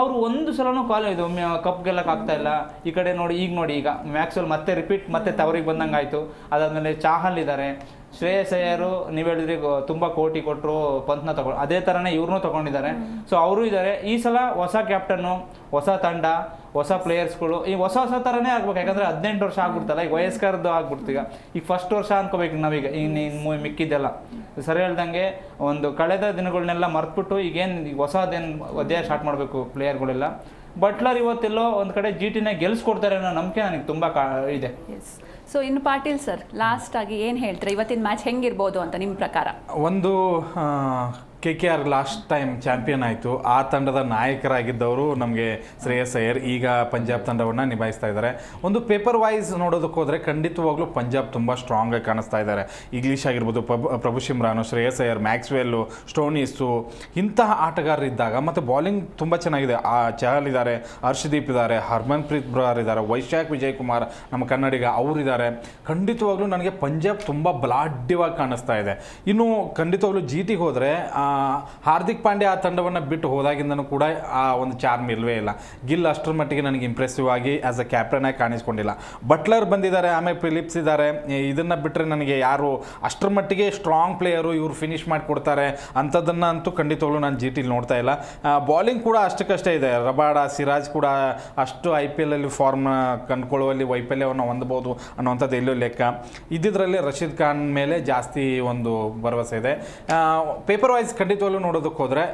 ಅವರು ಒಂದು ಸಲನೂ ಕಾಲ ಇದು ಕಪ್ ಗೆಲ್ಲಕ್ಕೆ ಆಗ್ತಾ ಇಲ್ಲ. ಈ ಕಡೆ ನೋಡಿ, ಈಗ ನೋಡಿ, ಈಗ ಮ್ಯಾಕ್ಸಲ್ಲಿ ಮತ್ತೆ ರಿಪೀಟ್ ಮತ್ತೆ ತವರಿಗೆ ಬಂದಂಗೆ ಆಯಿತು ಅದಾದಮೇಲೆ ಚಾಹಲ್ ಇದ್ದಾರೆ. ಶ್ರೇಯಸ್ ಅಯ್ಯರು, ನೀವು ಹೇಳಿದ್ರಿ ತುಂಬ ಕೋಟಿ ಕೊಟ್ಟರು ಪಂತ್ನ ತಗೊಂಡು, ಅದೇ ಥರನೇ ಇವ್ರನ್ನೂ ತಗೊಂಡಿದ್ದಾರೆ. ಸೊ ಅವರು ಇದ್ದಾರೆ ಈ ಸಲ ಹೊಸ ಕ್ಯಾಪ್ಟನ್ನು ಹೊಸ ತಂಡ, ಹೊಸ ಪ್ಲೇಯರ್ಸ್ಗಳು ಈ ಹೊಸ ಹೊಸ ಥರನೇ ಆಗ್ಬೇಕು. ಯಾಕಂದ್ರೆ ಹದಿನೆಂಟು ವರ್ಷ ಆಗ್ಬಿಡ್ತಲ್ಲ, ಈಗ ವಯಸ್ಕರದ್ದು ಆಗ್ಬಿಡ್ತು ಈಗ. ಫಸ್ಟ್ ವರ್ಷ ಅನ್ಕೋಬೇಕು ನಾವೀಗ ಈಗ ಇನ್ನು ಮಿಕ್ಕಿದ್ದೆಲ್ಲ. ಸರಿ ಹೇಳ್ದಂಗೆ, ಒಂದು ಕಳೆದ ದಿನಗಳನ್ನೆಲ್ಲ ಮರ್ತ್ಬಿಟ್ಟು, ಈಗೇನು ಈಗ ಹೊಸದೇನು ಅಧ್ಯಾಯ ಸ್ಟಾರ್ಟ್ ಮಾಡಬೇಕು ಪ್ಲೇಯರ್ಗಳೆಲ್ಲ ಬಟ್ಲರ್ ಇವತ್ತೆಲ್ಲೋ ಒಂದು ಕಡೆ ಜಿ ಟಿನ ಗೆಲ್ಸ್ಕೊಡ್ತಾರೆ ಅನ್ನೋ ನಂಬಿಕೆ ನನಗೆ ತುಂಬ ಕಾ, ಇದೆ. ಸೊ ಇನ್ನು ಪಾಟೀಲ್ ಸರ್ ಲಾಸ್ಟ್ ಆಗಿ ಏನು ಹೇಳ್ತೀರಾ? ಇವತ್ತಿನ ಮ್ಯಾಚ್ ಹೆಂಗಿರ್ಬೋದು ಅಂತ ನಿಮ್ಮ ಪ್ರಕಾರ? ಒಂದು K K R last time champion ಆಯಿತು. ಆ ತಂಡದ ನಾಯಕರಾಗಿದ್ದವರು ನಮಗೆ ಶ್ರೇಯಸ್ ಅಯ್ಯರ್. ಈಗ ಪಂಜಾಬ್ ತಂಡವನ್ನು ನಿಭಾಯಿಸ್ತಾ ಇದ್ದಾರೆ. ಒಂದು ಪೇಪರ್ ವೈಸ್ ನೋಡೋದಕ್ಕೆ ಹೋದರೆ ಖಂಡಿತವಾಗ್ಲೂ ಪಂಜಾಬ್ ತುಂಬ ಸ್ಟ್ರಾಂಗ್ ಆಗಿ ಕಾಣಿಸ್ತಾ ಇದ್ದಾರೆ. ಇಂಗ್ಲೀಷ್ ಆಗಿರ್ಬೋದು, ಪ್ರಭು ಪ್ರಭು ಶಿಮ್ರಾನು, ಶ್ರೇಯಸ್ ಅಯ್ಯರ್ ಮ್ಯಾಕ್ಸ್ವೆಲ್ಲು ಸ್ಟೋನೀಸು ಇಂತಹ ಆಟಗಾರರಿದ್ದಾಗ ಮತ್ತು ಬಾಲಿಂಗ್ ತುಂಬ ಚೆನ್ನಾಗಿದೆ. ಆ, ಚಹಲ್ ಇದ್ದಾರೆ, ಹರ್ಷದೀಪ್ ಇದ್ದಾರೆ, ಹರ್ಮನ್ಪ್ರೀತ್ ಬ್ರಾರ್ ಇದ್ದಾರೆ ವೈಶಾಖ್ ವಿಜಯ್ ಕುಮಾರ್ ನಮ್ಮ ಕನ್ನಡಿಗ ಅವರಿದ್ದಾರೆ ಖಂಡಿತವಾಗ್ಲೂ ನನಗೆ ಪಂಜಾಬ್ ತುಂಬ ಬಲಾಢ್ಯವಾಗಿ ಕಾಣಿಸ್ತಾ ಇದೆ. ಇನ್ನು ಖಂಡಿತವಾಗ್ಲೂ ಜಿ ಟಿಗೆ ಹೋದರೆ ಹಾರ್ದಿಕ್ ಪಾಂಡ್ಯ ಆ ತಂಡವನ್ನು ಬಿಟ್ಟು ಹೋದಾಗಿಂದನೂ ಕೂಡ ಆ ಒಂದು ಚಾರ್ಮ್ ಇಲ್ವೇ ಇಲ್ಲ. ಗಿಲ್ ಅಷ್ಟರ ಮಟ್ಟಿಗೆ ನನಗೆ ಇಂಪ್ರೆಸಿವ್ ಆಗಿ ಆ್ಯಸ್ ಅ ಕ್ಯಾಪ್ಟನ್ ಆಗಿ ಕಾಣಿಸ್ಕೊಂಡಿಲ್ಲ. ಬಟ್ಲರ್ ಬಂದಿದ್ದಾರೆ, ಆಮೇಲೆ ಫಿಲಿಪ್ಸ್ ಇದ್ದಾರೆ. ಇದನ್ನು ಬಿಟ್ಟರೆ ನನಗೆ ಯಾರು ಅಷ್ಟರ ಮಟ್ಟಿಗೆ ಸ್ಟ್ರಾಂಗ್ ಪ್ಲೇಯರು ಇವರು ಫಿನಿಶ್ ಮಾಡಿಕೊಡ್ತಾರೆ ಅಂಥದ್ದನ್ನು ಅಂತೂ ಖಂಡಿತವಾಗ್ಲೂ ನಾನು ಜಿ ಟಿಲಿ ನೋಡ್ತಾ ಇಲ್ಲ. ಬಾಲಿಂಗ್ ಕೂಡ ಅಷ್ಟಕ್ಕಷ್ಟೇ ಇದೆ. ರಬಾಡ, ಸಿರಾಜ್ ಕೂಡ ಅಷ್ಟು ಐ ಪಿ ಎಲಲ್ಲಿ ಫಾರ್ಮ್ ಕಂಡುಕೊಳ್ಳುವಲ್ಲಿ ವೈಫಲ್ಯವನ್ನು ಹೊಂದಬಹುದು ಅನ್ನುವಂಥದ್ದು ಎಲ್ಲೂ ಲೆಕ್ಕ. ಇದ್ದಿದ್ರಲ್ಲಿ ರಶೀದ್ ಖಾನ್ ಮೇಲೆ ಜಾಸ್ತಿ ಒಂದು ಭರವಸೆ ಇದೆ. ಪೇಪರ್ ವೈಸ್ ಖಂಡಿತವಾಗ್ಲೂ ನೋಡೋದಕ್ಕೆ ಹೋದರೆ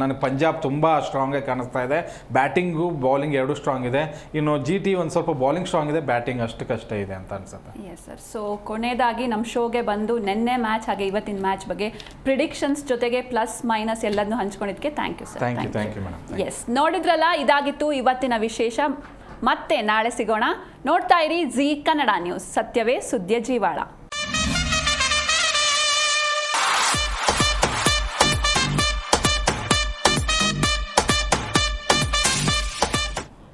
ನನಗೆ ಪಂಜಾಬ್ ತುಂಬ ಸ್ಟ್ರಾಂಗ್ ಆಗಿ ಕಾಣಿಸ್ತಾ ಇದೆ. ಬ್ಯಾಟಿಂಗು ಬೌಲಿಂಗ್ ಎರಡೂ ಸ್ಟ್ರಾಂಗ್ ಇದೆ. ಇನ್ನು ಜಿ ಟಿ ಒಂದು ಸ್ವಲ್ಪ ಬೌಲಿಂಗ್ ಸ್ಟ್ರಾಂಗ್ ಇದೆ ಬ್ಯಾಟಿಂಗ್ ಅಷ್ಟಕ್ಕಷ್ಟೇ ಇದೆ ಅಂತ ಅನ್ಸುತ್ತೆ. ಎಸ್ ಸರ್ ಸೊ ಕೊನೆಯದಾಗಿ ನಮ್ಮ ಶೋಗೆ ಬಂದು ನಿನ್ನೆ ಮ್ಯಾಚ್ ಹಾಗೆ ಇವತ್ತಿನ ಮ್ಯಾಚ್ ಬಗ್ಗೆ ಪ್ರಿಡಿಕ್ಷನ್ಸ್ ಜೊತೆಗೆ ಪ್ಲಸ್ ಮೈನಸ್ ಎಲ್ಲದನ್ನು ಹಂಚ್ಕೊಂಡಿದ್ದಕ್ಕೆ thank you sir thank you thank you madam yes ನೋಡಿದ್ರಲ್ಲ ಇದಾಗಿತ್ತು ಇವತ್ತಿನ ವಿಶೇಷ. ಮತ್ತೆ ನಾಳೆ ಸಿಗೋಣ. ನೋಡ್ತಾ ಇರಿ ಜಿ ಕನ್ನಡ ನ್ಯೂಸ್ ಸತ್ಯವೇ ಸುದ್ದಿಯ ಜೀವಾಳ.